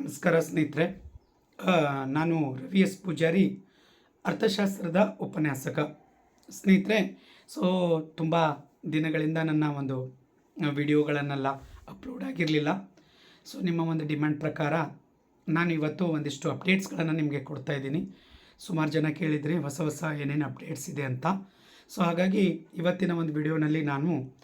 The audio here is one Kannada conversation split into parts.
ನಮಸ್ಕಾರ ಸ್ನೇಹಿತರೆ. ನಾನು ರವಿ ಎಸ್ ಪೂಜಾರಿ, ಅರ್ಥಶಾಸ್ತ್ರದ ಉಪನ್ಯಾಸಕ. ಸ್ನೇಹಿತರೆ, ಸೊ, ತುಂಬ ದಿನಗಳಿಂದ ನನ್ನ ಒಂದು ವಿಡಿಯೋಗಳನ್ನೆಲ್ಲ ಅಪ್ಲೋಡ್ ಆಗಿರಲಿಲ್ಲ. ಸೊ, ನಿಮ್ಮ ಒಂದು ಡಿಮ್ಯಾಂಡ್ ಪ್ರಕಾರ ನಾನು ಇವತ್ತು ಒಂದಿಷ್ಟು ಅಪ್ಡೇಟ್ಸ್ಗಳನ್ನು ನಿಮಗೆ ಕೊಡ್ತಾ ಇದ್ದೀನಿ. ಸುಮಾರು ಜನ ಕೇಳಿದರೆ ಹೊಸ ಹೊಸ ಏನೇನು ಅಪ್ಡೇಟ್ಸ್ ಇದೆ ಅಂತ. ಸೊ, ಹಾಗಾಗಿ ಇವತ್ತಿನ ಒಂದು ವಿಡಿಯೋನಲ್ಲಿ ನಾನು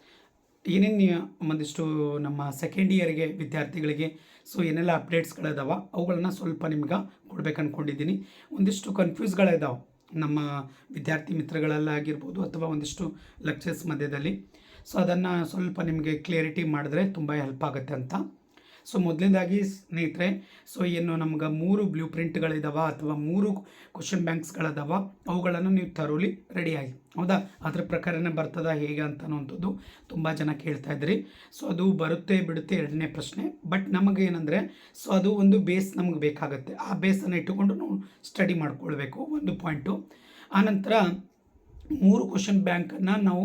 ಏನೇನು ಒಂದಿಷ್ಟು ನಮ್ಮ ಸೆಕೆಂಡ್ ಇಯರ್ಗೆ ವಿದ್ಯಾರ್ಥಿಗಳಿಗೆ ಸೊ ಏನೆಲ್ಲ ಅಪ್ಡೇಟ್ಸ್ಗಳಿದಾವೆ ಅವುಗಳನ್ನ ಸ್ವಲ್ಪ ನಿಮ್ಗೆ ಕೊಡ್ಬೇಕು ಅಂದ್ಕೊಂಡಿದ್ದೀನಿ ಒಂದಿಷ್ಟು ಕನ್ಫ್ಯೂಸ್ಗಳಿದಾವೆ ನಮ್ಮ ವಿದ್ಯಾರ್ಥಿ ಮಿತ್ರಗಳಲ್ಲಾಗಿರ್ಬೋದು ಅಥವಾ ಒಂದಿಷ್ಟು ಲೆಕ್ಚರ್ಸ್ ಮಧ್ಯದಲ್ಲಿ. ಸೊ ಅದನ್ನು ಸ್ವಲ್ಪ ನಿಮಗೆ ಕ್ಲಿಯರಿಟಿ ಮಾಡಿದ್ರೆ ತುಂಬ ಹೆಲ್ಪ್ ಆಗುತ್ತೆ ಅಂತ. ಸೊ ಮೊದಲನೇದಾಗಿ ಸ್ನೇಹಿತರೆ, ಸೊ ಏನು ನಮ್ಗೆ ಮೂರು ಬ್ಲೂ ಪ್ರಿಂಟ್ಗಳಿದಾವ ಅಥವಾ ಮೂರು ಕ್ವಶನ್ ಬ್ಯಾಂಕ್ಸ್ಗಳದಾವ, ಅವುಗಳನ್ನು ನೀವು ತರೋಲಿ ರೆಡಿಯಾಗಿ ಹೌದಾ? ಅದ್ರ ಪ್ರಕಾರನೇ ಬರ್ತದ ಹೇಗೆ ಅಂತ ಅನ್ನೋಂಥದ್ದು ತುಂಬ ಜನ ಕೇಳ್ತಾ ಇದ್ರಿ. ಸೊ ಅದು ಬರುತ್ತೆ ಬಿಡುತ್ತೆ ಎರಡನೇ ಪ್ರಶ್ನೆ. ಬಟ್ ನಮಗೆ ಏನಂದರೆ, ಸೊ ಅದು ಒಂದು ಬೇಸ್ ನಮ್ಗೆ ಬೇಕಾಗುತ್ತೆ. ಆ ಬೇಸನ್ನು ಇಟ್ಟುಕೊಂಡು ನಾವು ಸ್ಟಡಿ ಮಾಡ್ಕೊಳ್ಬೇಕು ಒಂದು ಪಾಯಿಂಟು. ಆನಂತರ ಮೂರು ಕ್ವಶನ್ ಬ್ಯಾಂಕನ್ನು ನಾವು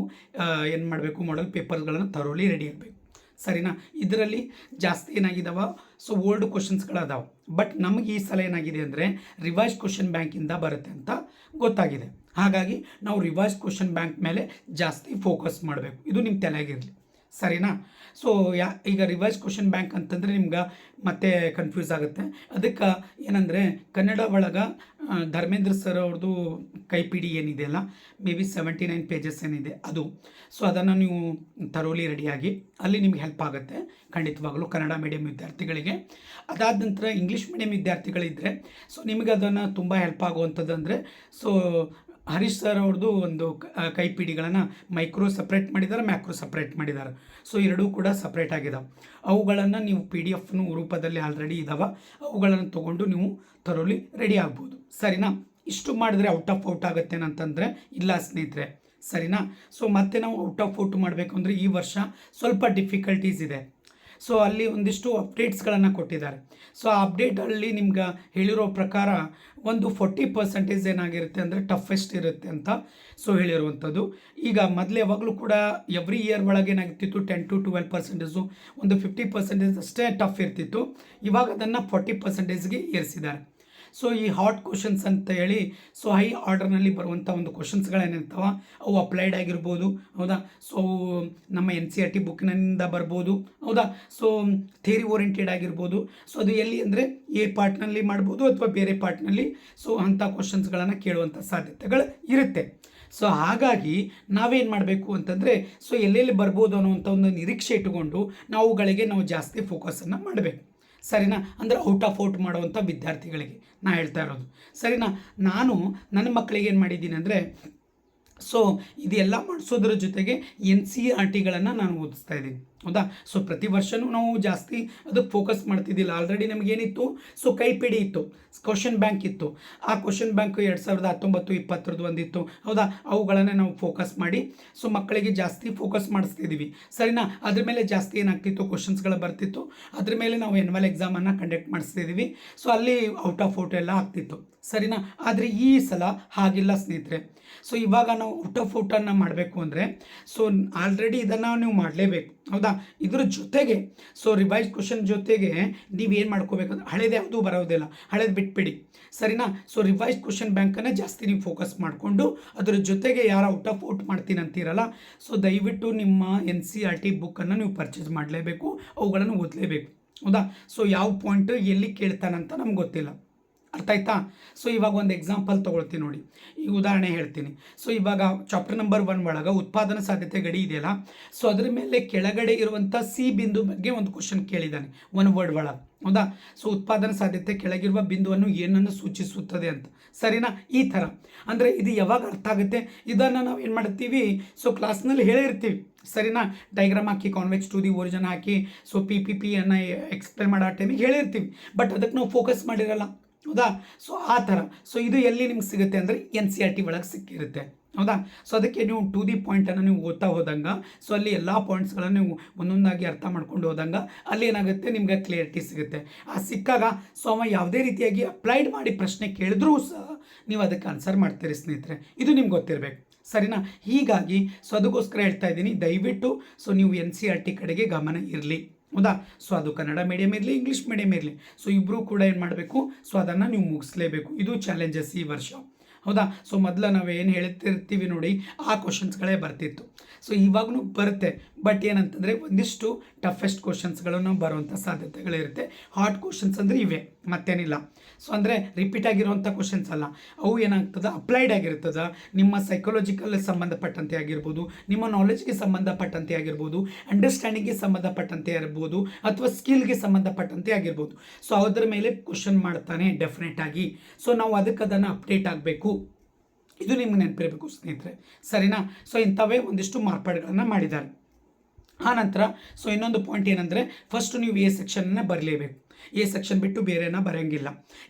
ಏನು ಮಾಡಬೇಕು ಮಾಡಲ್ ಪೇಪರ್ಗಳನ್ನು ತರೋಲಿ ರೆಡಿ ಆಗಬೇಕು. ಸರಿನಾ? ಇದರಲ್ಲಿ ಜಾಸ್ತಿ ಏನಾಗಿದಾವ? ಸೊ ಓಲ್ಡ್ ಕ್ವಶನ್ಸ್ಗಳದಾವೆ ಬಟ್ ನಮಗೆ ಈ ಸಲ ಏನಾಗಿದೆ ಅಂದರೆ ರಿವೈಸ್ ಕ್ವಶನ್ ಬ್ಯಾಂಕಿಂದ ಬರುತ್ತೆ ಅಂತ ಗೊತ್ತಾಗಿದೆ. ಹಾಗಾಗಿ, ನಾವು ರಿವೈಸ್ ಕ್ವಶನ್ ಬ್ಯಾಂಕ್ ಮೇಲೆ ಜಾಸ್ತಿ ಫೋಕಸ್ ಮಾಡಬೇಕು. ಇದು ನಿಮ್ಮ ತಲೆಯಾಗಿರಲಿ. ಸರಿನಾ? ಸೊ ಯಾ, ಈಗ ರಿವೈಸ್ ಕ್ವಶನ್ ಬ್ಯಾಂಕ್ ಅಂತಂದರೆ ನಿಮ್ಗೆ ಮತ್ತೆ ಕನ್ಫ್ಯೂಸ್ ಆಗುತ್ತೆ. ಅದಕ್ಕೆ ಏನಂದರೆ ಕನ್ನಡ ಒಳಗೆ ಧರ್ಮೇಂದ್ರ ಸರ್ ಅವ್ರದ್ದು ಕೈಪಿಡಿ ಏನಿದೆಯಲ್ಲ maybe seventy nine pages ಏನಿದೆ ಅದು. ಸೊ ಅದನ್ನು ನೀವು ತರೋಲಿ ರೆಡಿಯಾಗಿ ಅಲ್ಲಿ ನಿಮ್ಗೆ ಹೆಲ್ಪ್ ಆಗುತ್ತೆ ಖಂಡಿತವಾಗಲೂ ಕನ್ನಡ ಮೀಡಿಯಂ ವಿದ್ಯಾರ್ಥಿಗಳಿಗೆ. ಅದಾದ ನಂತರ ಇಂಗ್ಲೀಷ್ ಮೀಡಿಯಂ ವಿದ್ಯಾರ್ಥಿಗಳಿದ್ದರೆ ಸೊ ನಿಮಗೆ ಅದನ್ನು ತುಂಬ ಹೆಲ್ಪ್ ಆಗುವಂಥದ್ದು ಅಂದರೆ ಸೊ ಹರೀಶ್ ಸರ್ ಅವ್ರದ್ದು ಒಂದು ಕೈಪಿಡಿಗಳನ್ನು ಮೈಕ್ರೋ ಸಪ್ರೇಟ್ ಮಾಡಿದ್ದಾರೆ ಮ್ಯಾಕ್ರೋ ಸಪ್ರೇಟ್ ಮಾಡಿದ್ದಾರೆ ಸೊ ಎರಡೂ ಕೂಡ ಸಪ್ರೇಟ್ ಆಗಿದೆ ಅವುಗಳನ್ನು ನೀವು ಪಿ ಡಿ ಎಫ್ನು ರೂಪದಲ್ಲಿ ಆಲ್ರೆಡಿ ಇದ್ದಾವೆ ಅವುಗಳನ್ನು ತೊಗೊಂಡು ನೀವು ತರೋಲಿ ರೆಡಿ ಆಗ್ಬೋದು. ಸರಿನಾ? ಇಷ್ಟು ಮಾಡಿದ್ರೆ ಔಟ್ ಆಫ್ ಔಟ್ ಆಗುತ್ತೆ ಅಂತಂದರೆ ಇಲ್ಲ ಸ್ನೇಹಿತರೆ. ಸರಿನಾ? ಸೊ ಮತ್ತೆ ನಾವು ಔಟ್ ಆಫ್ ಔಟ್ ಮಾಡಬೇಕು ಅಂದರೆ ಈ ವರ್ಷ ಸ್ವಲ್ಪ ಡಿಫಿಕಲ್ಟೀಸ್ ಇದೆ. ಸೊ ಅಲ್ಲಿ ಒಂದಿಷ್ಟು ಅಪ್ಡೇಟ್ಸ್ಗಳನ್ನು ಕೊಟ್ಟಿದ್ದಾರೆ. ಸೊ ಆ ಅಪ್ಡೇಟಲ್ಲಿ ನಿಮ್ಗೆ ಹೇಳಿರೋ ಪ್ರಕಾರ ಒಂದು ಫೋರ್ಟಿ ಪರ್ಸೆಂಟೇಜ್ ಏನಾಗಿರುತ್ತೆ ಅಂದರೆ ಟಫೆಸ್ಟ್ ಇರುತ್ತೆ ಅಂತ ಸೊ ಹೇಳಿರುವಂಥದ್ದು. ಈಗ ಮೊದಲು ಯಾವಾಗಲೂ ಕೂಡ ಎವ್ರಿ ಇಯರ್ ಒಳಗೆ ಏನಾಗಿರ್ತಿತ್ತು ಟೆನ್ ಟು ಟ್ವೆಲ್ ಪರ್ಸೆಂಟೇಜು ಒಂದು ಫಿಫ್ಟಿ ಪರ್ಸೆಂಟೇಜ್ ಅಷ್ಟೇ ಟಫ್ ಇರ್ತಿತ್ತು. ಇವಾಗ ಅದನ್ನು ಫೋರ್ಟಿ ಪರ್ಸೆಂಟೇಜ್ಗೆ ಏರಿಸಿದ್ದಾರೆ. ಸೊ ಈ ಹಾಟ್ ಕ್ವಶನ್ಸ್ ಅಂತ ಹೇಳಿ ಸೊ ಹೈ ಆರ್ಡರ್ನಲ್ಲಿ ಬರುವಂಥ ಒಂದು ಕ್ವಶನ್ಸ್ಗಳೇನಿರ್ತಾವ ಅವು ಅಪ್ಲೈಡ್ ಆಗಿರ್ಬೋದು, ಹೌದಾ? ಸೊ ನಮ್ಮ ಎನ್ ಸಿ ಆರ್ ಟಿ ಬುಕ್ನಿಂದ ಬರ್ಬೋದು, ಹೌದಾ? ಸೊ ಥೇರಿ ಓರಿಯೆಂಟೆಡ್ ಆಗಿರ್ಬೋದು. ಸೊ ಅದು ಎಲ್ಲಿ ಅಂದರೆ, ಎ ಪಾರ್ಟ್ನಲ್ಲಿ ಮಾಡ್ಬೋದು ಅಥವಾ ಬೇರೆ ಪಾರ್ಟ್ನಲ್ಲಿ ಸೊ ಅಂಥ ಕ್ವಶನ್ಸ್ಗಳನ್ನು ಕೇಳುವಂಥ ಸಾಧ್ಯತೆಗಳು ಇರುತ್ತೆ. ಸೊ ಹಾಗಾಗಿ ನಾವೇನು ಮಾಡಬೇಕು ಅಂತಂದರೆ ಸೊ ಎಲ್ಲೆಲ್ಲಿ ಬರ್ಬೋದು ಅನ್ನುವಂಥ ಒಂದು ನಿರೀಕ್ಷೆ ಇಟ್ಟುಕೊಂಡು, ನಾವುಗಳಿಗೆ ನಾವು ಜಾಸ್ತಿ ಫೋಕಸನ್ನು ಮಾಡಬೇಕು. ಸರಿನಾ? ಅಂದರೆ ಔಟ್ ಆಫ್ ಔಟ್ ಮಾಡುವಂಥ ವಿದ್ಯಾರ್ಥಿಗಳಿಗೆ ನಾ ಹೇಳ್ತಾ ಇರೋದು. ಸರಿನಾ? ನಾನು ನನ್ನ ಮಕ್ಕಳಿಗೆ ಏನು ಮಾಡಿದ್ದೀನಿ ಅಂದರೆ ಸೊ ಇದೆಲ್ಲ ಮಾಡಿಸೋದ್ರ ಜೊತೆಗೆ ಎನ್ ಸಿ ಆರ್ ಟಿಗಳನ್ನು ನಾನು ಓದಿಸ್ತಾ ಇದ್ದೀನಿ. ಹೌದಾ? ಸೊ ಪ್ರತಿ ವರ್ಷನೂ ನಾವು ಜಾಸ್ತಿ ಅದಕ್ಕೆ ಫೋಕಸ್ ಮಾಡ್ತಿದ್ದಿಲ್ಲ. ಆಲ್ರೆಡಿ ನಮಗೇನಿತ್ತು? ಸೊ ಕೈಪಿಡಿ ಇತ್ತು. ಕ್ವಶನ್ ಬ್ಯಾಂಕ್ ಇತ್ತು. ಆ ಕ್ವಶನ್ ಬ್ಯಾಂಕ್ ಎರಡು ಸಾವಿರದ ಹತ್ತೊಂಬತ್ತು, ಇಪ್ಪತ್ತರದ್ದು ಒಂದಿತ್ತು. ಹೌದಾ? ಅವುಗಳನ್ನೇ ನಾವು ಫೋಕಸ್ ಮಾಡಿ. ಸೊ ಮಕ್ಕಳಿಗೆ ಜಾಸ್ತಿ ಫೋಕಸ್ ಮಾಡಿಸ್ತಿದ್ದೀವಿ ಸರಿನಾ? ಅದ್ರ ಮೇಲೆ ಜಾಸ್ತಿ ಏನಾಗ್ತಿತ್ತು? ಕ್ವಶನ್ಸ್ಗಳು ಬರ್ತಿತ್ತು. ಅದ್ರ ಮೇಲೆ ನಾವು ಎನ್ವಲ್ ಎಕ್ಸಾಮನ್ನು ಕಂಡಕ್ಟ್ ಮಾಡಿಸ್ತಿದ್ದೀವಿ ಸೊ ಅಲ್ಲಿ ಔಟ್ ಆಫ್ ಔಟ್ ಎಲ್ಲ ಆಗ್ತಿತ್ತು. ಸರಿನಾ? ಆದರೆ ಈ ಸಲ ಹಾಗಿಲ್ಲ ಸ್ನೇಹಿತರೆ. ಸೊ ಇವಾಗ ನಾವು ಔಟ್ ಆಫ್ ಔಟನ್ನು ಮಾಡಬೇಕು ಅಂದರೆ ಸೊ ಆಲ್ರೆಡಿ ಇದನ್ನು ನೀವು ಮಾಡಲೇಬೇಕು. ಹೌದಾ? ಇದ್ರ ಜೊತೆಗೆ ಸೊ ರಿವೈಸ್ ಕ್ವಶನ್ ಜೊತೆಗೆ ನೀವು ಏನು ಮಾಡ್ಕೋಬೇಕಂದ್ರೆ ಹಳೇದು ಯಾವುದೂ ಬರೋದಿಲ್ಲ ಹಳೇದು ಬಿಟ್ಬಿಡಿ. ಸರಿನಾ? ಸೊ ರಿವೈಸ್ ಕ್ವಶನ್ ಬ್ಯಾಂಕನ್ನೇ ಜಾಸ್ತಿ ನೀವು ಫೋಕಸ್ ಮಾಡಿಕೊಂಡು ಅದರ ಜೊತೆಗೆ ಯಾರು ಔಟ್ ಆಫ್ ಔಟ್ ಮಾಡ್ತೀನಿ ಅಂತೀರಲ್ಲ ಸೊ ದಯವಿಟ್ಟು ನಿಮ್ಮ ಎನ್ ಸಿ ಆರ್ ಟಿ ಬುಕ್ಕನ್ನು ನೀವು ಪರ್ಚೇಸ್ ಮಾಡಲೇಬೇಕು, ಅವುಗಳನ್ನು ಓದಲೇಬೇಕು. ಹೌದಾ? ಸೊ ಯಾವ ಪಾಯಿಂಟ್ ಎಲ್ಲಿ ಕೇಳ್ತಾನಂತ ನಮ್ಗೆ ಗೊತ್ತಿಲ್ಲ. ಅರ್ಥ ಆಯ್ತಾ? ಸೊ ಇವಾಗ ಒಂದು ಎಕ್ಸಾಂಪಲ್ ತೊಗೊಳ್ತೀನಿ ನೋಡಿ. ಈಗ ಉದಾಹರಣೆ ಹೇಳ್ತೀನಿ. ಸೊ ಇವಾಗ ಚಾಪ್ಟರ್ ನಂಬರ್ ಒನ್ ಒಳಗೆ ಉತ್ಪಾದನಾ ಸಾಧ್ಯತೆ ಗಡಿ ಇದೆಯಲ್ಲ? ಸೊ ಅದ್ರ ಮೇಲೆ ಕೆಳಗಡೆ ಇರುವಂಥ ಸಿ ಬಿಂದು ಬಗ್ಗೆ ಒಂದು ಕ್ವಶನ್ ಕೇಳಿದ್ದಾನೆ. ಒನ್ ವರ್ಡ್ ಒಳಗೆ. ಹೌದಾ? ಸೊ ಉತ್ಪಾದನಾ ಸಾಧ್ಯತೆ ಕೆಳಗಿರುವ ಬಿಂದುವನ್ನು ಏನನ್ನು ಸೂಚಿಸುತ್ತದೆ ಅಂತ. ಸರಿನಾ? ಈ ಥರ. ಅಂದರೆ ಇದು ಯಾವಾಗ ಅರ್ಥ ಆಗುತ್ತೆ? ಇದನ್ನು ನಾವು ಏನು ಮಾಡ್ತೀವಿ? ಸೊ ಕ್ಲಾಸ್ನಲ್ಲಿ ಹೇಳಿರ್ತೀವಿ. ಸರಿನಾ? ಡೈಗ್ರಾಮ್ ಹಾಕಿ ಕಾನ್ವೆಕ್ಸ್ ಟು ದಿ ಓರಿಜನ್ ಹಾಕಿ ಸೊ ಪಿ ಪಿ ಪಿ ಅನ್ನು ಎಕ್ಸ್ಪ್ಲೇನ್ ಮಾಡೋ ಟೈಮಿಗೆ ಹೇಳಿರ್ತೀವಿ. ಬಟ್ ಅದಕ್ಕೆ ನಾವು ಫೋಕಸ್ ಮಾಡಿರಲ್ಲ. ಹೌದಾ? ಸೊ ಆ ಥರ. ಸೊ ಇದು ಎಲ್ಲಿ ನಿಮ್ಗೆ ಸಿಗುತ್ತೆ ಅಂದರೆ ಎನ್ ಸಿ ಆರ್ ಟಿ ಒಳಗೆ ಸಿಕ್ಕಿರುತ್ತೆ. ಹೌದಾ? ಸೊ ಅದಕ್ಕೆ ನೀವು ಟು ದಿ ಪಾಯಿಂಟನ್ನು ನೀವು ಓದ್ತಾ ಹೋದಂಗೆ ಸೊ ಅಲ್ಲಿ ಎಲ್ಲ ಪಾಯಿಂಟ್ಸ್ಗಳನ್ನು ನೀವು ಒಂದೊಂದಾಗಿ ಅರ್ಥ ಮಾಡ್ಕೊಂಡು ಹೋದಂಗೆ, ಅಲ್ಲಿ ಏನಾಗುತ್ತೆ? ನಿಮ್ಗೆ ಕ್ಲಿಯರಿಟಿ ಸಿಗುತ್ತೆ. ಆ ಸಿಕ್ಕಾಗ ಸೊ ಅವ ಯಾವುದೇ ರೀತಿಯಾಗಿ ಅಪ್ಲೈಡ್ ಮಾಡಿ ಪ್ರಶ್ನೆ ಕೇಳಿದ್ರೂ ಸಹ ನೀವು ಅದಕ್ಕೆ ಆನ್ಸರ್ ಮಾಡ್ತೀರಿ ಸ್ನೇಹಿತರೆ. ಇದು ನಿಮ್ಗೆ ಗೊತ್ತಿರಬೇಕು. ಸರಿನಾ? ಹೀಗಾಗಿ ಸೊ ಅದಕ್ಕೋಸ್ಕರ ಹೇಳ್ತಾ ಇದ್ದೀನಿ, ದಯವಿಟ್ಟು ಸೊ ನೀವು ಎನ್ ಸಿ ಆರ್ ಟಿ ಕಡೆಗೆ ಗಮನ ಇರಲಿ. ಹೌದಾ? ಸೊ ಅದು ಕನ್ನಡ ಮೀಡಿಯಮ್ ಇರಲಿ ಇಂಗ್ಲೀಷ್ ಮೀಡಿಯಮ್ ಇರಲಿ. ಸೊ ಇಬ್ಬರೂ ಕೂಡ ಏನು ಮಾಡಬೇಕು? ಸೊ ಅದನ್ನು ನೀವು ಮುಗಿಸ್ಲೇಬೇಕು. ಇದು ಚಾಲೆಂಜಸ್ ಈ ವರ್ಷ. ಹೌದಾ? ಸೊ ಮೊದಲು ನಾವು ಏನು ಹೇಳ್ತಿರ್ತೀವಿ ನೋಡಿ, ಆ ಕ್ವಶನ್ಸ್ಗಳೇ ಬರ್ತಿತ್ತು. ಸೊ ಇವಾಗಲೂ ಬರುತ್ತೆ. ಬಟ್ ಏನಂತಂದರೆ ಒಂದಿಷ್ಟು ಟಫೆಸ್ಟ್ ಕ್ವಶನ್ಸ್ಗಳನ್ನು ಬರುವಂಥ ಸಾಧ್ಯತೆಗಳಿರುತ್ತೆ. ಹಾಟ್ ಕ್ವಶನ್ಸ್ ಅಂದರೆ ಇವೆ, ಮತ್ತೇನಿಲ್ಲ. ಸೊ ಅಂದರೆ ರಿಪೀಟ್ ಆಗಿರುವಂಥ ಕ್ವಶನ್ಸ್ ಅಲ್ಲ. ಅವು ಏನಾಗ್ತದೆ? ಅಪ್ಲೈಡ್ ಆಗಿರ್ತದೆ. ನಿಮ್ಮ ಸೈಕಾಲಜಿಕಲ್ ಸಂಬಂಧಪಟ್ಟಂತೆ ಆಗಿರ್ಬೋದು, ನಿಮ್ಮ ನಾಲೆಜ್ಗೆ ಸಂಬಂಧಪಟ್ಟಂತೆ ಆಗಿರ್ಬೋದು ಅಂಡರ್ಸ್ಟ್ಯಾಂಡಿಂಗ್ಗೆ ಸಂಬಂಧಪಟ್ಟಂತೆ ಇರ್ಬೋದು, ಅಥವಾ ಸ್ಕಿಲ್ಗೆ ಸಂಬಂಧಪಟ್ಟಂತೆ ಆಗಿರ್ಬೋದು. ಸೊ ಅದರ ಮೇಲೆ ಕ್ವಶನ್ ಮಾಡ್ತಾನೆ ಡೆಫಿನೆಟ್ ಆಗಿ. ಸೊ ನಾವು ಅದಕ್ಕೆ ಅದನ್ನು ಅಪ್ಡೇಟ್ ಆಗಬೇಕು. ಇದು ನಿಮ್ಗೆ ನೆನಪಿರಬೇಕು ಸ್ನೇಹಿತರೆ. ಸರಿನಾ? ಸೊ ಇಂಥವೇ ಒಂದಿಷ್ಟು ಮಾರ್ಪಾಡುಗಳನ್ನು ಮಾಡಿದ್ದಾರೆ. ಆ ನಂತರ ಸೊ ಇನ್ನೊಂದು ಪಾಯಿಂಟ್ ಏನಂದರೆ ಫಸ್ಟ್ ನೀವು ಎ ಸೆಕ್ಷನ್ನ ಬರಲೇಬೇಕು. ಎ ಸೆಕ್ಷನ್ ಬಿಟ್ಟು ಬೇರೆನ ಬರೆಯಂಗಿಲ್ಲ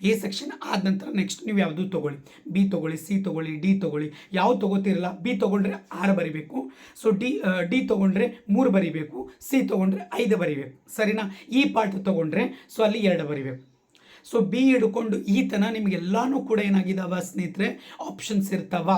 ಎ ಸೆಕ್ಷನ್ ಆದ ನಂತರ ನೆಕ್ಸ್ಟ್ ನೀವು ಯಾವುದು ತೊಗೊಳ್ಳಿ. ಬಿ ತೊಗೊಳ್ಳಿ ಸಿ ತೊಗೊಳ್ಳಿ ಡಿ ತೊಗೊಳ್ಳಿ, ಯಾವ ತೊಗೋತಿರಲ್ಲ ಬಿ ತೊಗೊಂಡ್ರೆ ಆರು ಬರಿಬೇಕು. ಸೊ ಡಿ ಡಿ ತೊಗೊಂಡ್ರೆ ಮೂರು ಬರಿಬೇಕು ಸಿ ತೊಗೊಂಡ್ರೆ ಐದು ಬರಿಬೇಕು. ಸರಿನಾ? ಈ ಪಾರ್ಟ್ ತೊಗೊಂಡ್ರೆ ಸೊ ಅಲ್ಲಿ ಎರಡು ಬರಿಬೇಕು. ಸೊ ಬಿ ಹಿಡ್ಕೊಂಡು ಈ ತನ ನಿಮಗೆಲ್ಲಾನು ಕೂಡ ಏನಾಗಿದ್ದಾವ ಸ್ನೇಹಿತರೆ? ಆಪ್ಷನ್ಸ್ ಇರ್ತಾವ.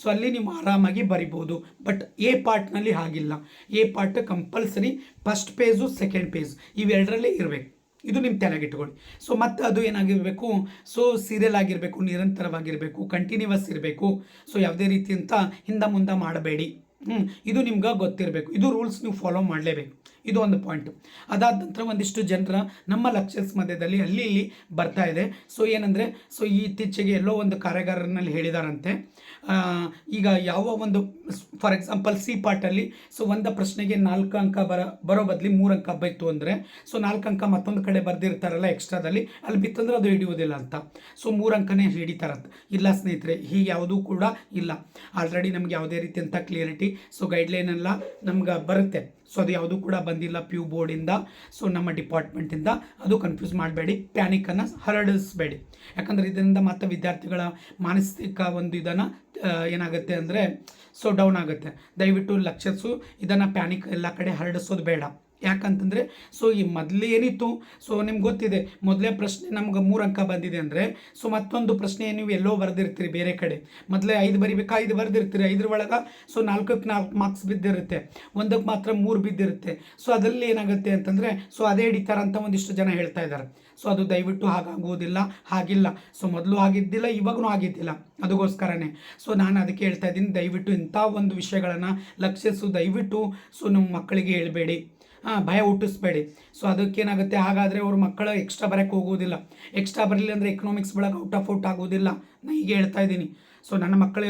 ಸೊ ಅಲ್ಲಿ ನೀವು ಆರಾಮಾಗಿ ಬರಿಬೋದು. ಬಟ್ ಎ ಪಾರ್ಟ್ನಲ್ಲಿ ಹಾಗಿಲ್ಲ. A part compulsory first page second page ಇವೆರಡರಲ್ಲೇ ಇರಬೇಕು. ಇದು ನಿಮ್ಮ ತಲೆಗಿಟ್ಕೊಳ್ಳಿ ಸೊ ಮತ್ತು ಅದು ಏನಾಗಿರಬೇಕು? ಸೊ ಸೀರಿಯಲ್ ಆಗಿರಬೇಕು, ನಿರಂತರವಾಗಿರಬೇಕು ಕಂಟಿನ್ಯೂವಸ್ ಇರಬೇಕು. ಸೊ ಯಾವುದೇ ರೀತಿ ಅಂತ ಹಿಂದೆ ಮುಂದೆ ಮಾಡಬೇಡಿ. ಹ್ಞೂ ಇದು ನಿಮ್ಗೆ ಗೊತ್ತಿರಬೇಕು. ಇದು ರೂಲ್ಸ್ ನೀವು ಫಾಲೋ ಮಾಡಲೇಬೇಕು. ಇದು ಒಂದು ಪಾಯಿಂಟ್ ಅದಾದ ನಂತರ ಒಂದಿಷ್ಟು ಜನರ ನಮ್ಮ ಲೆಕ್ಚರ್ಸ್ ಮಧ್ಯದಲ್ಲಿ ಅಲ್ಲಿ ಇಲ್ಲಿ ಬರ್ತಾ ಇದೆ. ಸೊ ಏನಂದರೆ? ಸೊ ಈ ಇತ್ತೀಚೆಗೆ ಎಲ್ಲೋ ಒಂದು ಕಾರ್ಯಾಗಾರನಲ್ಲಿ ಹೇಳಿದಾರಂತೆ. ಈಗ ಯಾವ ಒಂದು ಫಾರ್ ಎಕ್ಸಾಂಪಲ್ ಸಿ ಪಾರ್ಟಲ್ಲಿ ಸೊ ಒಂದು ಪ್ರಶ್ನೆಗೆ ನಾಲ್ಕು ಅಂಕ ಬರ, ಬರೋ ಬದಲಿ ಮೂರು ಅಂಕ ಬೈತು ಅಂದರೆ ಸೊ ನಾಲ್ಕು ಅಂಕ ಮತ್ತೊಂದು ಕಡೆ ಬರ್ದಿರ್ತಾರಲ್ಲ ಎಕ್ಸ್ಟ್ರಾದಲ್ಲಿ ಅಲ್ಲಿ ಬಿತ್ತಂದ್ರೆ ಅದು ಹಿಡಿಯೋದಿಲ್ಲ ಅಂತ. ಸೊ ಮೂರು ಅಂಕನೇ ಹಿಡಿತಾರಂತ ಇಲ್ಲ ಸ್ನೇಹಿತರೆ, ಹೀಗೆ ಯಾವುದೂ ಕೂಡ ಇಲ್ಲ. ಆಲ್ರೆಡಿ ನಮ್ಗೆ ಯಾವುದೇ ರೀತಿಯಂಥ ಕ್ಲಿಯರಿಟಿ ಸೊ ಗೈಡ್ಲೈನ್ ಎಲ್ಲ ನಮ್ಗೆ ಬರುತ್ತೆ. ಸೊ ಅದು ಯಾವುದೂ ಕೂಡ ಬಂದಿಲ್ಲ ಪ್ಯೂ ಬೋರ್ಡಿಂದ ಸೊ ನಮ್ಮ ಡಿಪಾರ್ಟ್ಮೆಂಟಿಂದ ಅದು ಕನ್ಫ್ಯೂಸ್ ಮಾಡಬೇಡಿ ಪ್ಯಾನಿಕನ್ನು ಹರಡಿಸ್ಬೇಡಿ. ಯಾಕಂದರೆ ಇದರಿಂದ ಮತ್ತೆ ವಿದ್ಯಾರ್ಥಿಗಳ ಮಾನಸಿಕ ಒಂದು ಇದನ್ನು ಏನಾಗುತ್ತೆ ಅಂದರೆ ಸೊ ಡೌನ್ ಆಗುತ್ತೆ. ದಯವಿಟ್ಟು ಲಕ್ಷಸು. ಇದನ್ನು ಪ್ಯಾನಿಕ್ ಎಲ್ಲ ಕಡೆ ಹರಡಿಸೋದು ಬೇಡ. ಯಾಕಂತಂದರೆ, ಸೊ ಈ ಮೊದಲೇ ಏನಿತ್ತು, ಸೊ ನಿಮ್ಗೆ ಗೊತ್ತಿದೆ, ಮೊದಲೇ ಪ್ರಶ್ನೆ ನಮ್ಗೆ ಮೂರು ಅಂಕ ಬಂದಿದೆ ಅಂದರೆ, ಸೊ ಮತ್ತೊಂದು ಪ್ರಶ್ನೆ ನೀವು ಎಲ್ಲೋ ಬರೆದಿರ್ತೀರಿ ಬೇರೆ ಕಡೆ. ಮೊದಲೇ ಐದು ಬರಿಬೇಕಾ, ಐದು ಬರೆದಿರ್ತೀರಿ, ಐದ್ರ ಒಳಗೆ, ಸೊ ನಾಲ್ಕಕ್ಕೆ ನಾಲ್ಕು ಮಾರ್ಕ್ಸ್ ಬಿದ್ದಿರುತ್ತೆ ಒಂದಕ್ಕೆ ಮಾತ್ರ ಮೂರು ಬಿದ್ದಿರುತ್ತೆ. ಸೊ ಅದರಲ್ಲಿ ಏನಾಗುತ್ತೆ ಅಂತಂದರೆ, ಸೊ ಅದೇ ಹಿಡಿತಾರೆ ಅಂತ ಒಂದಿಷ್ಟು ಜನ ಹೇಳ್ತಾ ಇದ್ದಾರೆ ಸೊ ಅದು ದಯವಿಟ್ಟು ಹಾಗಾಗುವುದಿಲ್ಲ, ಹಾಗಿಲ್ಲ. ಸೊ ಮೊದಲು ಆಗಿದ್ದಿಲ್ಲ ಇವಾಗೂ ಆಗಿದ್ದಿಲ್ಲ ಅದಕ್ಕೋಸ್ಕರನೇ. ಸೊ ನಾನು ಅದಕ್ಕೆ ಹೇಳ್ತಾ ಇದ್ದೀನಿ, ದಯವಿಟ್ಟು ಇಂಥ ಒಂದು ವಿಷಯಗಳನ್ನು ಲಕ್ಷಿಸು, ದಯವಿಟ್ಟು, ಸೊ ನಮ್ಮ ಮಕ್ಕಳಿಗೆ ಹೇಳಬೇಡಿ. ಭಯ ಹುಟ್ಟಿಸ್ಬೇಡಿ. ಸೊ ಅದಕ್ಕೇನಾಗುತ್ತೆ? ಹಾಗಾದರೆ ಅವ್ರ ಮಕ್ಕಳು ಎಕ್ಸ್ಟ್ರಾ ಬರೋಕ್ಕೆ ಹೋಗೋದಿಲ್ಲ ಎಕ್ಸ್ಟ್ರಾ ಬರಲಿಲ್ಲ ಅಂದರೆ ಎಕನಾಮಿಕ್ಸ್ ಒಳಗೆ ಔಟ್ ಆಫ್ ಔಟ್ ಆಗೋದಿಲ್ಲ ನಾನು ಹೀಗೆ ಹೇಳ್ತಾ ಇದ್ದೀನಿ. ಸೊ ನನ್ನ ಮಕ್ಕಳು,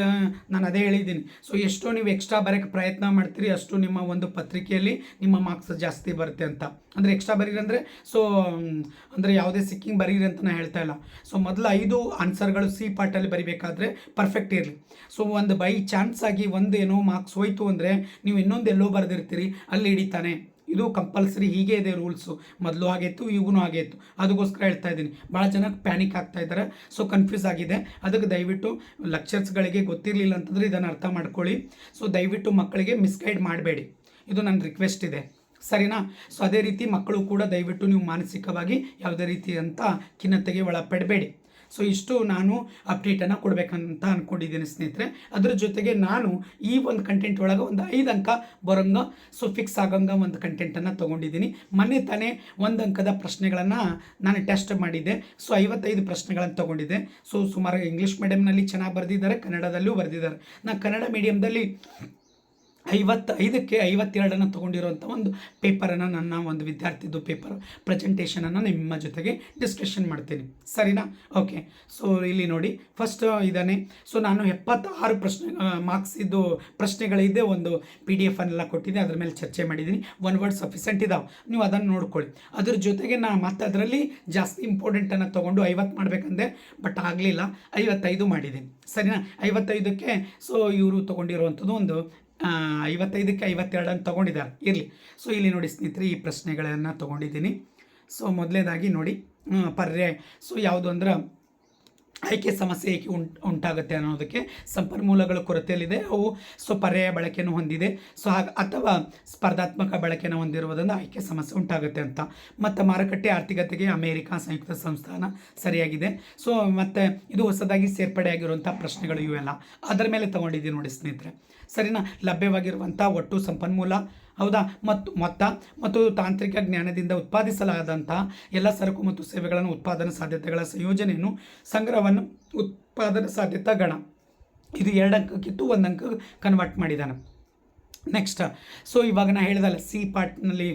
ನಾನು ಅದೇ ಹೇಳಿದ್ದೀನಿ. ಸೊ ಎಷ್ಟು ನೀವು ಎಕ್ಸ್ಟ್ರಾ ಬರೋಕ್ಕೆ ಪ್ರಯತ್ನ ಮಾಡ್ತೀರಿ, ಅಷ್ಟು ನಿಮ್ಮ ಒಂದು ಪತ್ರಿಕೆಯಲ್ಲಿ ನಿಮ್ಮ ಮಾರ್ಕ್ಸ್ ಜಾಸ್ತಿ ಬರುತ್ತೆ ಅಂತ. ಅಂದರೆ ಎಕ್ಸ್ಟ್ರಾ ಬರೀರಿ ಅಂದರೆ ಸೊ ಅಂದರೆ ಯಾವುದೇ ಸಿಕ್ಕಿಂಗ್ ಬರೀರಿ ಅಂತ ನಾನು ಹೇಳ್ತಾ ಇಲ್ಲ. ಸೊ ಮೊದಲು ಐದು ಆನ್ಸರ್ಗಳು ಸಿ ಪಾರ್ಟಲ್ಲಿ ಬರಿಬೇಕಾದ್ರೆ ಪರ್ಫೆಕ್ಟ್ ಇರಲಿ. ಸೊ ಒಂದು ಬೈ ಚಾನ್ಸ್ ಆಗಿ ಒಂದು ಏನೋ ಮಾರ್ಕ್ಸ್ ಹೋಯಿತು ಅಂದರೆ, ನೀವು ಇನ್ನೊಂದು ಎಲ್ಲೋ ಬರೆದಿರ್ತೀರಿ, ಅಲ್ಲಿ ಹಿಡಿತಾನೆ. ಇದು ಕಂಪಲ್ಸರಿ ಹೀಗೆ ಇದೆ ರೂಲ್ಸು ಮೊದಲು ಆಗಿತ್ತು ಈಗೂ ಆಗಿತ್ತು ಅದಕ್ಕೋಸ್ಕರ ಹೇಳ್ತಾ ಇದ್ದೀನಿ. ಭಾಳ ಜನ ಪ್ಯಾನಿಕ್ ಆಗ್ತಾ ಇದ್ದಾರೆ ಸೊ ಕನ್ಫ್ಯೂಸ್ ಆಗಿದೆ. ಅದಕ್ಕೆ ದಯವಿಟ್ಟು ಲೆಕ್ಚರ್ಸ್ಗಳಿಗೆ ಗೊತ್ತಿರಲಿಲ್ಲ ಅಂತಂದರೆ ಇದನ್ನು ಅರ್ಥ ಮಾಡ್ಕೊಳ್ಳಿ. ಸೊ ದಯವಿಟ್ಟು ಮಕ್ಕಳಿಗೆ ಮಿಸ್ಗೈಡ್ ಮಾಡಬೇಡಿ. ಇದು ನನ್ನ ರಿಕ್ವೆಸ್ಟ್ ಇದೆ. ಸರಿನಾ? ಸೊ ಅದೇ ರೀತಿ ಮಕ್ಕಳು ಕೂಡ ದಯವಿಟ್ಟು ನೀವು ಮಾನಸಿಕವಾಗಿ ಯಾವುದೇ ರೀತಿಯಂಥ ಖಿನ್ನತೆಗೆ ಒಳಪಡಬೇಡಿ. ಸೊ ಇಷ್ಟು ನಾನು ಅಪ್ಡೇಟನ್ನು ಕೊಡಬೇಕಂತ ಅಂದ್ಕೊಂಡಿದ್ದೀನಿ ಸ್ನೇಹಿತರೆ. ಅದ್ರ ಜೊತೆಗೆ ನಾನು ಈ ಒಂದು ಕಂಟೆಂಟ್ ಒಳಗೆ ಒಂದು ಐದು ಅಂಕ ಬರೋಂಗ ಸೊ ಫಿಕ್ಸ್ ಆಗಂಗ ಒಂದು ಕಂಟೆಂಟನ್ನು ತೊಗೊಂಡಿದ್ದೀನಿ. ಮೊನ್ನೆ ತಾನೇ ಒಂದು ಅಂಕದ ಪ್ರಶ್ನೆಗಳನ್ನು ನಾನು ಟೆಸ್ಟ್ ಮಾಡಿದ್ದೆ. ಸೊ ಐವತ್ತೈದು ಪ್ರಶ್ನೆಗಳನ್ನು ತೊಗೊಂಡಿದ್ದೆ. ಸೊ ಸುಮಾರು ಇಂಗ್ಲೀಷ್ ಮೀಡಿಯಮ್ನಲ್ಲಿ ಚೆನ್ನಾಗಿ ಬರೆದಿದ್ದಾರೆ, ಕನ್ನಡದಲ್ಲೂ ಬರೆದಿದ್ದಾರೆ. ನಾನು ಕನ್ನಡ ಮೀಡಿಯಮ್ದಲ್ಲಿ ಐವತ್ತೈದಕ್ಕೆ ಐವತ್ತೆರಡನ್ನು ತೊಗೊಂಡಿರುವಂಥ ಒಂದು ಪೇಪರನ್ನು ನನ್ನ ಒಂದು ವಿದ್ಯಾರ್ಥಿದು ಪೇಪರ್ ಪ್ರೆಸೆಂಟೇಷನನ್ನು ನಿಮ್ಮ ಜೊತೆಗೆ ಡಿಸ್ಕಷನ್ ಮಾಡ್ತೀನಿ. ಸರಿನಾ? ಓಕೆ. ಸೊ, ಇಲ್ಲಿ ನೋಡಿ. ಫಸ್ಟ್ ಇದ್ದಾನೆ ಸೊ, ನಾನು ಎಪ್ಪತ್ತಾರು ಪ್ರಶ್ನೆ ಮಾರ್ಕ್ಸ್ ಇದ್ದು ಪ್ರಶ್ನೆಗಳಿದೆ. ಒಂದು ಪಿ ಡಿ ಎಫ್ ಅನ್ನೆಲ್ಲ ಕೊಟ್ಟಿದ್ದೆ ಅದ್ರ ಮೇಲೆ ಚರ್ಚೆ ಮಾಡಿದ್ದೀನಿ. ಒನ್ ವರ್ಡ್ ಸಫಿಸೆಂಟ್ ಇದಾವೆ. ನೀವು ಅದನ್ನು ನೋಡ್ಕೊಳ್ಳಿ. ಅದ್ರ ಜೊತೆಗೆ ನಾನು ಮತ್ತೆ ಅದರಲ್ಲಿ ಜಾಸ್ತಿ ಇಂಪಾರ್ಟೆಂಟನ್ನು ತೊಗೊಂಡು ಐವತ್ತು ಮಾಡಬೇಕಂದೆ, ಬಟ್ ಆಗಲಿಲ್ಲ. ಐವತ್ತೈದು ಮಾಡಿದ್ದೀನಿ. ಸರಿನಾ? ಐವತ್ತೈದಕ್ಕೆ, ಸೊ, ಇವರು ತೊಗೊಂಡಿರುವಂಥದ್ದು ಒಂದು ಐವತ್ತೈದಕ್ಕೆ ಐವತ್ತೆರಡು ಅಂತ ತೊಗೊಂಡಿದ್ದಾರೆ. ಇರಲಿ. ಸೊ ಇಲ್ಲಿ ನೋಡಿ ಸ್ನೇಹಿತರೆ, ಈ ಪ್ರಶ್ನೆಗಳನ್ನು ತೊಗೊಂಡಿದ್ದೀನಿ. ಸೊ ಮೊದಲೇದಾಗಿ ನೋಡಿ ಪರ್ಯಾಯ. ಸೊ ಯಾವುದು ಅಂದ್ರೆ ಆಯ್ಕೆ ಸಮಸ್ಯೆ ಏಕೆ ಉಂಟು ಉಂಟಾಗುತ್ತೆ ಅನ್ನೋದಕ್ಕೆ ಸಂಪನ್ಮೂಲಗಳ ಕೊರತೆಯಲ್ಲಿದೆ. ಅವು ಸೊ ಪರ್ಯಾಯ ಬಳಕೆಯನ್ನು ಹೊಂದಿದೆ. ಸೊ ಹಾಗ, ಅಥವಾ ಸ್ಪರ್ಧಾತ್ಮಕ ಬಳಕೆಯನ್ನು ಹೊಂದಿರುವುದರಿಂದ ಆಯ್ಕೆ ಸಮಸ್ಯೆ ಉಂಟಾಗುತ್ತೆ ಅಂತ. ಮತ್ತು ಮಾರುಕಟ್ಟೆ ಆರ್ಥಿಕತೆಗೆ ಅಮೇರಿಕಾ ಸಂಯುಕ್ತ ಸಂಸ್ಥಾನ ಸರಿಯಾಗಿದೆ. ಸೊ ಮತ್ತು ಇದು ಹೊಸದಾಗಿ ಸೇರ್ಪಡೆಯಾಗಿರುವಂಥ ಪ್ರಶ್ನೆಗಳು ಇವೆಲ್ಲ. ಅದರ ಮೇಲೆ ತಗೊಂಡಿದ್ದೀನಿ ನೋಡಿ ಸ್ನೇಹಿತರೆ. ಸರಿನಾ? ಲಭ್ಯವಾಗಿರುವಂಥ ಒಟ್ಟು ಸಂಪನ್ಮೂಲ ಹೌದಾ? ಮತ್ತು ಮೊತ್ತ ಮತ್ತು ತಾಂತ್ರಿಕ ಜ್ಞಾನದಿಂದ ಉತ್ಪಾದಿಸಲಾದಂಥ ಎಲ್ಲ ಸರಕು ಮತ್ತು ಸೇವೆಗಳನ್ನು ಉತ್ಪಾದನಾ ಸಾಧ್ಯತೆಗಳ ಸಂಯೋಜನೆಯನ್ನು ಸಂಗ್ರಹವನ್ನು ಉತ್ಪಾದನಾ ಸಾಧ್ಯತಾ ಗಣ. ಇದು ಎರಡು ಅಂಕಕ್ಕಿತ್ತು ಒಂದು ಅಂಕ ಕನ್ವರ್ಟ್ ಮಾಡಿದ್ದಾನೆ. ನೆಕ್ಸ್ಟ್ ಸೊ ಇವಾಗ ನಾ ಹೇಳಿದಲ್ಲ ಸಿ ಪಾರ್ಟ್ನಲ್ಲಿ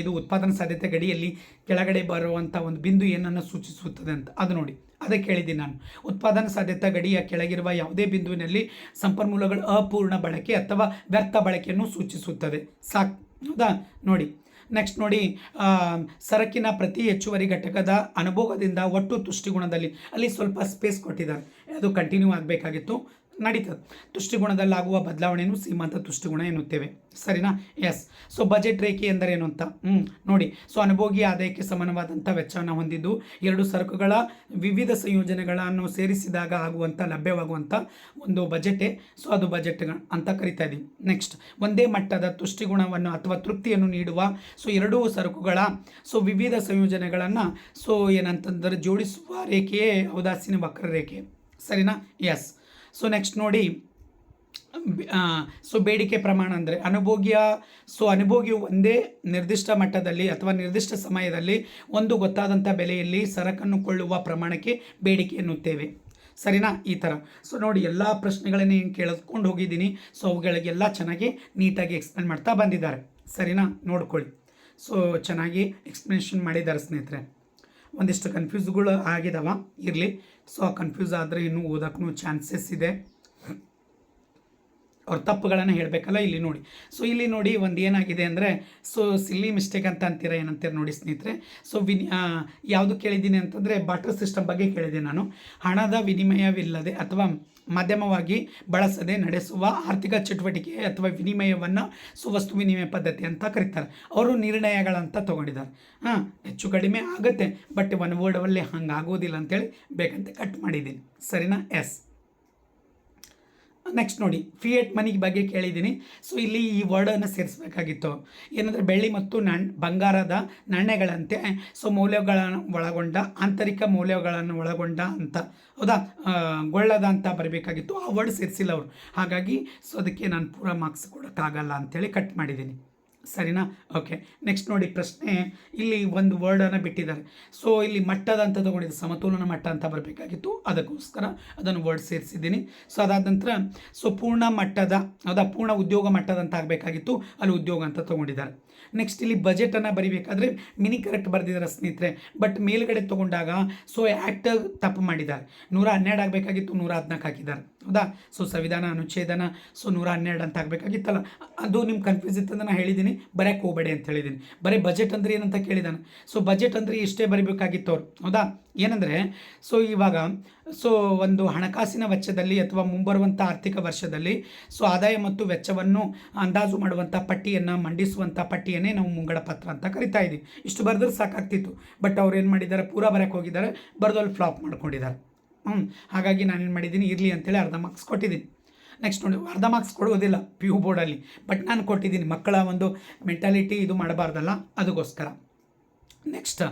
ಇದು ಉತ್ಪಾದನಾ ಸಾಧ್ಯತೆ ಗಡಿಯಲ್ಲಿ ಕೆಳಗಡೆ ಬರುವಂಥ ಒಂದು ಬಿಂದು ಏನನ್ನು ಸೂಚಿಸುತ್ತದೆ ಅಂತ. ಅದು ನೋಡಿ. ಅದಕ್ಕೆ ಹೇಳಿದ್ದೀನಿ ನಾನು. ಉತ್ಪಾದನಾ ಸಾಧ್ಯತಾ ಗಡಿಯ ಕೆಳಗಿರುವ ಯಾವುದೇ ಬಿಂದುವಿನಲ್ಲಿ ಸಂಪನ್ಮೂಲಗಳ ಅಪೂರ್ಣ ಬಳಕೆ ಅಥವಾ ವ್ಯರ್ಥ ಬಳಕೆಯನ್ನು ಸೂಚಿಸುತ್ತದೆ. ಸಾಕು, ಹೌದಾ? ನೋಡಿ. ನೆಕ್ಸ್ಟ್ ನೋಡಿ ಸರಕಿನ ಪ್ರತಿ ಹೆಚ್ಚುವರಿ ಘಟಕದ ಅನುಭವದಿಂದ ಒಟ್ಟು ತುಷ್ಟಿಗುಣದಲ್ಲಿ ಅಲ್ಲಿ ಸ್ವಲ್ಪ ಸ್ಪೇಸ್ ಕೊಟ್ಟಿದ್ದಾರೆ. ಅದು ಕಂಟಿನ್ಯೂ ಆಗಬೇಕಾಗಿತ್ತು. ನಡೀತದೆ. ತುಷ್ಟಿಗುಣದಲ್ಲಾಗುವ ಬದಲಾವಣೆಯನ್ನು ಸೀಮಂತ ತುಷ್ಟಿಗುಣ ಎನ್ನುತ್ತೇವೆ. ಸರಿನಾ? ಎಸ್ ಸೊ ಬಜೆಟ್ ರೇಖೆ ಎಂದರೇನು ಅಂತ? ಹ್ಞೂ ನೋಡಿ. ಸೊ ಅನುಭೋಗಿ ಆದಾಯಕ್ಕೆ ಸಮಾನವಾದಂಥ ವೆಚ್ಚವನ್ನು ಹೊಂದಿದ್ದು, ಎರಡು ಸರಕುಗಳ ವಿವಿಧ ಸಂಯೋಜನೆಗಳನ್ನು ಸೇರಿಸಿದಾಗ ಆಗುವಂಥ ಲಭ್ಯವಾಗುವಂಥ ಒಂದು ಬಜೆಟೇ. ಸೊ ಅದು ಬಜೆಟ್ ಅಂತ ಕರಿತಾ ಇದ್ದೀವಿ ನೆಕ್ಸ್ಟ್ ಒಂದೇ ಮಟ್ಟದ ತುಷ್ಟಿಗುಣವನ್ನು ಅಥವಾ ತೃಪ್ತಿಯನ್ನು ನೀಡುವ ಸೊ ಎರಡೂ ಸರಕುಗಳ ಸೊ ವಿವಿಧ ಸಂಯೋಜನೆಗಳನ್ನು ಸೊ ಏನಂತಂದರೆ ಜೋಡಿಸುವ ರೇಖೆಯೇ ಔದಾಸೀನ ವಕ್ರರೇಖೆ. ಸರಿನಾ? ಎಸ್ ಸೊ ನೆಕ್ಸ್ಟ್ ನೋಡಿ ಸೊ ಬೇಡಿಕೆ ಪ್ರಮಾಣ ಅಂದರೆ ಅನುಭೋಗ್ಯ ಸೊ ಅನುಭೋಗಿಯು ಒಂದೇ ನಿರ್ದಿಷ್ಟ ಮಟ್ಟದಲ್ಲಿ ಅಥವಾ ನಿರ್ದಿಷ್ಟ ಸಮಯದಲ್ಲಿ ಒಂದು ಗೊತ್ತಾದಂಥ ಬೆಲೆಯಲ್ಲಿ ಸರಕನ್ನು ಕೊಳ್ಳುವ ಪ್ರಮಾಣಕ್ಕೆ ಬೇಡಿಕೆ ಎನ್ನುತ್ತೇವೆ. ಸರಿನಾ? ಈ ಥರ ಸೊ ನೋಡಿ, ಎಲ್ಲ ಪ್ರಶ್ನೆಗಳನ್ನ ಏನು ಕೇಳಿಸ್ಕೊಂಡು ಹೋಗಿದ್ದೀನಿ. ಸೊ ಅವುಗಳಿಗೆಲ್ಲ ಚೆನ್ನಾಗಿ ನೀಟಾಗಿ ಎಕ್ಸ್ಪ್ಲೇನ್ ಮಾಡ್ತಾ ಬಂದಿದ್ದಾರೆ. ಸರಿನಾ? ನೋಡ್ಕೊಳ್ಳಿ. ಸೊ ಚೆನ್ನಾಗಿ ಎಕ್ಸ್ಪ್ಲನೇಷನ್ ಮಾಡಿದ್ದಾರೆ ಸ್ನೇಹಿತರೆ. ಒಂದಿಷ್ಟು ಕನ್ಫ್ಯೂಸ್ಗಳು ಆಗಿದಾವ ಇರಲಿ. ಸೊ ಕನ್ಫ್ಯೂಸ್ ಆದರೆ ಇನ್ನೂ ಓದೋಕ್ಕೂ ಚಾನ್ಸಸ್ ಇದೆ. ಅವ್ರ ತಪ್ಪುಗಳನ್ನು ಹೇಳಬೇಕಲ್ಲ ಇಲ್ಲಿ ನೋಡಿ. ಸೊ ಇಲ್ಲಿ ನೋಡಿ ಒಂದು ಏನಾಗಿದೆ ಅಂದರೆ ಸೊ ಸಿಲ್ಲಿ ಮಿಸ್ಟೇಕ್ ಅಂತ ಅಂತೀರ ಏನಂತೀರ ನೋಡಿ ಸ್ನೇಹಿತರೆ. ಸೊ ವಿನಿ ಯಾವುದು ಕೇಳಿದ್ದೀನಿ ಅಂತಂದರೆ ಬಾಟರ್ ಸಿಸ್ಟಮ್ ಬಗ್ಗೆ ಕೇಳಿದೆ ನಾನು. ಹಣದ ವಿನಿಮಯವಿಲ್ಲದೆ ಅಥವಾ ಮಾಧ್ಯಮವಾಗಿ ಬಳಸದೆ ನಡೆಸುವ ಆರ್ಥಿಕ ಚಟುವಟಿಕೆ ಅಥವಾ ವಿನಿಮಯವನ್ನು ಸುವಸ್ತು ವಿನಿಮಯ ಪದ್ಧತಿ ಅಂತ ಕರೀತಾರೆ. ಅವರು ನಿರ್ಣಯಗಳಂತ ತೊಗೊಂಡಿದ್ದಾರೆ. ಹಾಂ, ಹೆಚ್ಚು ಕಡಿಮೆ ಆಗುತ್ತೆ ಬಟ್ ಒನ್ ವರ್ಡಲ್ಲಿ ಹಂಗೆ ಆಗೋದಿಲ್ಲ ಅಂತೇಳಿ ಬೇಕಂತ ಕಟ್ ಮಾಡಿದ್ದೀನಿ. ಸರಿನಾ? ಎಸ್ ನೆಕ್ಸ್ಟ್ ನೋಡಿ ಫಿಯೆಟ್ ಮನಿ ಬಗ್ಗೆ ಕೇಳಿದ್ದೀನಿ. ಸೊ ಇಲ್ಲಿ ಈ ವರ್ಡನ್ನು ಸೇರಿಸಬೇಕಾಗಿತ್ತು. ಏನಂದರೆ ಬೆಳ್ಳಿ ಮತ್ತು ನಣ್, ಬಂಗಾರದ ನಾಣ್ಯಗಳಂತೆ ಸೊ ಮೌಲ್ಯಗಳನ್ನು ಒಳಗೊಂಡ, ಆಂತರಿಕ ಮೌಲ್ಯಗಳನ್ನು ಒಳಗೊಂಡ ಅಂತ, ಹೌದಾ? ಗೊಳ್ಳದ ಅಂತ ಬರಬೇಕಾಗಿತ್ತು. ಆ ವರ್ಡ್ ಸೇರಿಸಿಲ್ಲ ಅವರು. ಹಾಗಾಗಿ ಸೊ ಅದಕ್ಕೆ ನಾನು ಪೂರಾ ಮಾರ್ಕ್ಸ್ ಕೊಡೋಕ್ಕಾಗಲ್ಲ ಅಂಥೇಳಿ ಕಟ್ ಮಾಡಿದ್ದೀನಿ. ಸರಿನಾ? ಓಕೆ ನೆಕ್ಸ್ಟ್ ನೋಡಿ, ಪ್ರಶ್ನೆ. ಇಲ್ಲಿ ಒಂದು ವರ್ಡನ್ನು ಬಿಟ್ಟಿದ್ದಾರೆ. ಸೊ ಇಲ್ಲಿ ಮಟ್ಟದ ಅಂತ ತೊಗೊಂಡಿದ್ದೆ, ಸಮತೋಲನ ಮಟ್ಟ ಅಂತ ಬರಬೇಕಾಗಿತ್ತು. ಅದಕ್ಕೋಸ್ಕರ ಅದನ್ನು ವರ್ಡ್ ಸೇರಿಸಿದ್ದೀನಿ. ಸೊ ಅದಾದ ನಂತರ ಸೊ ಪೂರ್ಣ ಮಟ್ಟದ, ಹೌದಾ? ಪೂರ್ಣ ಉದ್ಯೋಗ ಮಟ್ಟದ ಅಂತ ಆಗಬೇಕಾಗಿತ್ತು. ಅಲ್ಲಿ ಉದ್ಯೋಗ ಅಂತ ತೊಗೊಂಡಿದ್ದಾರೆ. ನೆಕ್ಸ್ಟ್ ಇಲ್ಲಿ ಬಜೆಟನ್ನು ಬರಿಬೇಕಾದ್ರೆ ಮಿನಿ ಕರೆಕ್ಟ್ ಬರೆದಿದ್ದಾರೆ ಸ್ನೇಹಿತರೆ. ಬಟ್ ಮೇಲ್ಗಡೆ ತೊಗೊಂಡಾಗ ಸೊ ಆ್ಯಕ್ಟ್ ತಪ್ಪು ಮಾಡಿದ್ದಾರೆ. ನೂರ ಹನ್ನೆರಡು ಆಗಬೇಕಾಗಿತ್ತು, ನೂರ ಹದಿನಾಲ್ಕು ಹಾಕಿದ್ದಾರೆ. ಹೌದಾ? ಸೊ ಸಂವಿಧಾನ ಅನುಚ್ಛೇದನ, ಸೊ ನೂರ ಹನ್ನೆರಡು ಅಂತ ಆಗಬೇಕಾಗಿತ್ತಲ್ಲ. ಅದು ನಿಮ್ಗೆ ಕನ್ಫ್ಯೂಸ್ ಇತ್ತಂದ್ರೆ ನಾನು ಹೇಳಿದ್ದೀನಿ ಬರೆಯಕ್ಕೆ ಹೋಗಬೇಡಿ ಅಂತ ಹೇಳಿದ್ದೀನಿ ಬರೀ ಬಜೆಟ್ ಅಂದರೆ ಏನಂತ ಕೇಳಿದಾನೆ? ಸೊ ಬಜೆಟ್ ಅಂದರೆ ಇಷ್ಟೇ ಬರಿಬೇಕಾಗಿತ್ತು ಅವ್ರು. ಹೌದಾ? ಏನಂದರೆ, ಸೊ ಇವಾಗ, ಸೊ ಒಂದು ಹಣಕಾಸಿನ ವೆಚ್ಚದಲ್ಲಿ ಅಥವಾ ಮುಂಬರುವಂಥ ಆರ್ಥಿಕ ವರ್ಷದಲ್ಲಿ, ಸೊ ಆದಾಯ ಮತ್ತು ವೆಚ್ಚವನ್ನು ಅಂದಾಜು ಮಾಡುವಂಥ ಪಟ್ಟಿಯನ್ನು ಮಂಡಿಸುವಂಥ ಪಟ್ಟಿಯನ್ನೇ ನಾವು ಮುಂಗಡ ಪತ್ರ ಅಂತ ಕರಿತಾ ಇದ್ದೀವಿ ಇಷ್ಟು ಬರೆದ್ರೆ ಸಾಕಾಗ್ತಿತ್ತು. ಬಟ್ ಅವ್ರು ಏನು ಮಾಡಿದ್ದಾರೆ? ಪೂರಾ ಬರೋಕ್ಕೆ ಹೋಗಿದ್ದಾರೆ. ಬರೆದಲ್ಲಿ ಫ್ಲಾಪ್ ಮಾಡ್ಕೊಂಡಿದ್ದಾರೆ. ಹ್ಞೂ ಹಾಗಾಗಿ ನಾನೇನು ಮಾಡಿದ್ದೀನಿ, ಇರಲಿ ಅಂತೇಳಿ ಅರ್ಧ ಮಾರ್ಕ್ಸ್ ಕೊಟ್ಟಿದ್ದೀನಿ. ನೆಕ್ಸ್ಟ್ ನೋಡಿ, ಅರ್ಧ ಮಾರ್ಕ್ಸ್ ಕೊಡುವುದಿಲ್ಲ ಪಿ ಯು ಬೋರ್ಡಲ್ಲಿ ಬಟ್ ನಾನು ಕೊಟ್ಟಿದ್ದೀನಿ, ಮಕ್ಕಳ ಒಂದು ಮೆಂಟಾಲಿಟಿ ಇದು ಮಾಡಬಾರ್ದಲ್ಲ ಅದಕ್ಕೋಸ್ಕರ ನೆಕ್ಸ್ಟ್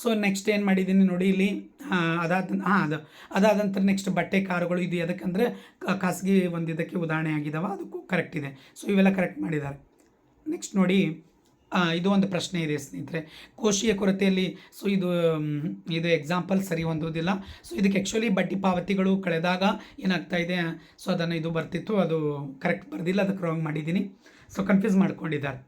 ಸೊ ನೆಕ್ಸ್ಟ್ ಏನು ಮಾಡಿದ್ದೀನಿ ನೋಡಿ ಇಲ್ಲಿ ಅದಾದ, ಹಾಂ, ಅದು, ಅದಾದ ನೆಕ್ಸ್ಟ್ ಬಟ್ಟೆ ಕಾರುಗಳು ಇದು ಯಾಕಂದರೆ ಖಾಸಗಿ ಒಂದು ಇದಕ್ಕೆ ಉದಾಹರಣೆ ಆಗಿದಾವ, ಅದಕ್ಕೂ ಕರೆಕ್ಟ್ ಇದೆ. ಸೊ ಇವೆಲ್ಲ ಕರೆಕ್ಟ್ ಮಾಡಿದ್ದಾರೆ. ನೆಕ್ಸ್ಟ್ ನೋಡಿ ಇದು ಒಂದು ಪ್ರಶ್ನೆ ಇದೆ ಸ್ನೇಹಿತರೆ. ಕೋಶಿಯ ಕೊರತೆಯಲ್ಲಿ ಸೊ ಇದು ಇದು ಎಕ್ಸಾಂಪಲ್ ಸರಿ ಹೊಂದುವುದಿಲ್ಲ. ಸೊ ಇದಕ್ಕೆ ಆ್ಯಕ್ಚುಲಿ ಬಡ್ಡಿ ಪಾವತಿಗಳು ಕಳೆದಾಗ ಏನಾಗ್ತಾ ಇದೆ? ಸೊ ಅದನ್ನು ಇದು ಬರ್ತಿತ್ತು, ಅದು ಕರೆಕ್ಟ್ ಬರ್ದಿಲ್ಲ, ಅದಕ್ಕೆ ರಾಂಗ್ ಮಾಡಿದ್ದೀನಿ. ಸೊ ಕನ್ಫ್ಯೂಸ್ ಮಾಡ್ಕೊಂಡಿದ್ದಾರೆ.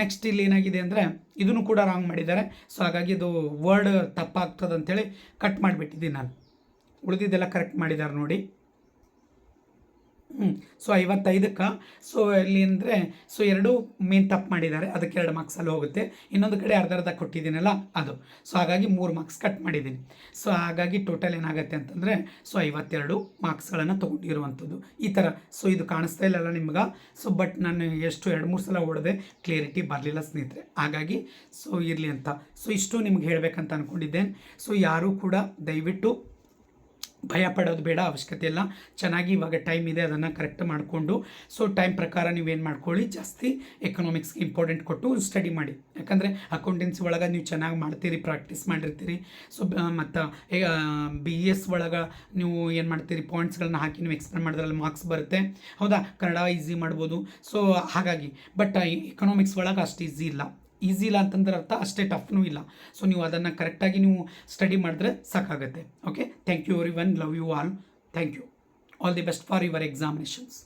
ನೆಕ್ಸ್ಟ್ ಇಲ್ಲಿ ಏನಾಗಿದೆ ಅಂದರೆ, ಇದನ್ನು ಕೂಡ ರಾಂಗ್ ಮಾಡಿದ್ದಾರೆ. ಸೊ ಹಾಗಾಗಿ ಇದು ವರ್ಡ್ ತಪ್ಪಾಗ್ತದೆ ಅಂತೇಳಿ ಕಟ್ ಮಾಡಿಬಿಟ್ಟಿದ್ದೀನಿ ನಾನು. ಉಳಿದಿದ್ದೆಲ್ಲ ಕರೆಕ್ಟ್ ಮಾಡಿದ್ದಾರೆ ನೋಡಿ. ಸೊ ಐವತ್ತೈದಕ್ಕೆ ಸೊ ಇಲ್ಲಿ ಅಂದರೆ ಸೊ ಎರಡು ಮೇನ್ ತಪ್ಪು ಮಾಡಿದ್ದಾರೆ. ಅದಕ್ಕೆ ಎರಡು ಮಾರ್ಕ್ಸ್ ಅಲ್ಲಿ ಹೋಗುತ್ತೆ. ಇನ್ನೊಂದು ಕಡೆ ಅರ್ಧ ಅರ್ಧ ಕೊಟ್ಟಿದ್ದೀನಲ್ಲ, ಅದು. ಸೊ ಹಾಗಾಗಿ ಮೂರು ಮಾರ್ಕ್ಸ್ ಕಟ್ ಮಾಡಿದ್ದೀನಿ. ಸೊ ಹಾಗಾಗಿ ಟೋಟಲ್ ಏನಾಗುತ್ತೆ ಅಂತಂದರೆ ಸೊ ಐವತ್ತೆರಡು ಮಾರ್ಕ್ಸ್ಗಳನ್ನು ತೊಗೊಂಡಿರುವಂಥದ್ದು. ಈ ಥರ. ಸೊ ಇದು ಕಾಣಿಸ್ತಾ ಇಲ್ಲಲ್ಲ ನಿಮ್ಗೆ? ಸೊ ಬಟ್ ನಾನು ಎಷ್ಟು, ಎರಡು, ಮೂರು ಸಲ ಓಡದೆ ಕ್ಲಿಯರಿಟಿ ಬರಲಿಲ್ಲ ಸ್ನೇಹಿತರೆ. ಹಾಗಾಗಿ ಸೊ ಇರಲಿ ಅಂತ. ಸೊ ಇಷ್ಟು ನಿಮ್ಗೆ ಹೇಳಬೇಕಂತ ಅಂದ್ಕೊಂಡಿದ್ದೇನೆ ಸೊ ಯಾರೂ ಕೂಡ ದಯವಿಟ್ಟು ಭಯ ಪಡೋದು ಬೇಡ, ಅವಶ್ಯಕತೆ ಇಲ್ಲ. ಚೆನ್ನಾಗಿ ಇವಾಗ ಟೈಮ್ ಇದೆ, ಅದನ್ನು ಕರೆಕ್ಟ್ ಮಾಡಿಕೊಂಡು. ಸೊ ಟೈಮ್ ಪ್ರಕಾರ ನೀವೇನು ಮಾಡ್ಕೊಳ್ಳಿ, ಜಾಸ್ತಿ ಎಕನಾಮಿಕ್ಸ್ಗೆ ಇಂಪಾರ್ಟೆಂಟ್ ಕೊಟ್ಟು ಸ್ಟಡಿ ಮಾಡಿ. ಯಾಕಂದರೆ ಅಕೌಂಟೆನ್ಸಿ ಒಳಗೆ ನೀವು ಚೆನ್ನಾಗಿ ಮಾಡ್ತೀರಿ ಪ್ರಾಕ್ಟೀಸ್ ಮಾಡಿರ್ತೀರಿ. ಸೊ ಮತ್ತು ಬಿ ಎಸ್ ಒಳಗೆ ನೀವು ಏನು ಮಾಡ್ತೀರಿ ಪಾಯಿಂಟ್ಸ್ಗಳನ್ನ ಹಾಕಿ ನೀವು ಎಕ್ಸ್ಪ್ಲೇನ್ ಮಾಡಿದ್ರಲ್ಲಿ ಮಾರ್ಕ್ಸ್ ಬರುತ್ತೆ. ಹೌದಾ? ಕನ್ನಡ ಈಸಿ ಮಾಡ್ಬೋದು. ಸೊ ಹಾಗಾಗಿ. ಬಟ್ ಎಕನಾಮಿಕ್ಸ್ ಒಳಗೆ ಅಷ್ಟು ಈಸಿ ಇಲ್ಲ. ಈಸಿ ಇಲ್ಲ ಅಂತಂದ್ರೆ ಅರ್ಥ, ಅಷ್ಟೇ ಟಫ್ನೂ ಇಲ್ಲ. ಸೊ ನೀವು ಅದನ್ನು ಕರೆಕ್ಟಾಗಿ ನೀವು ಸ್ಟಡಿ ಮಾಡಿದ್ರೆ ಸಾಕಾಗುತ್ತೆ. Okay thank you everyone love you all thank you all the best for your examinations